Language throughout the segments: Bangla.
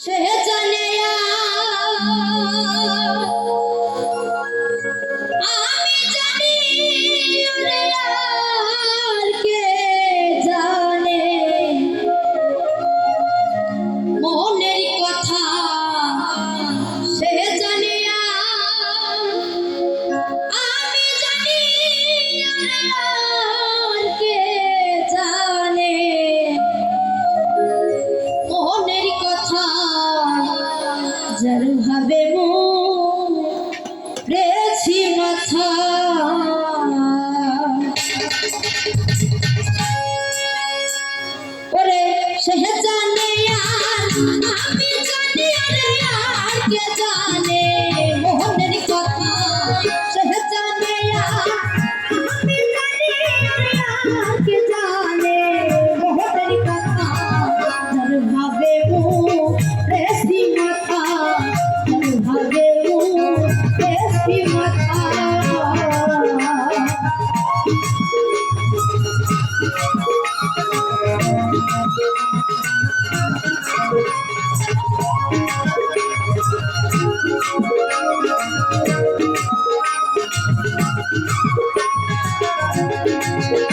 সে জানে হাজার ভাবে রেছি মাথা। ওরে সে জানে আর আমি জানি আর কে জানে?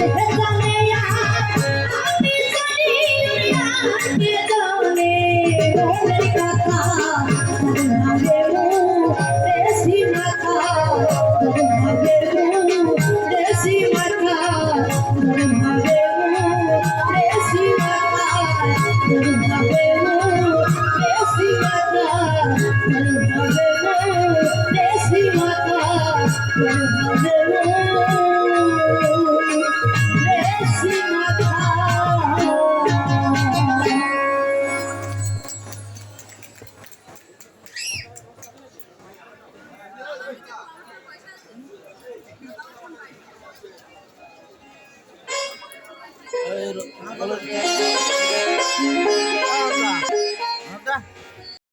Opa! ಇವರು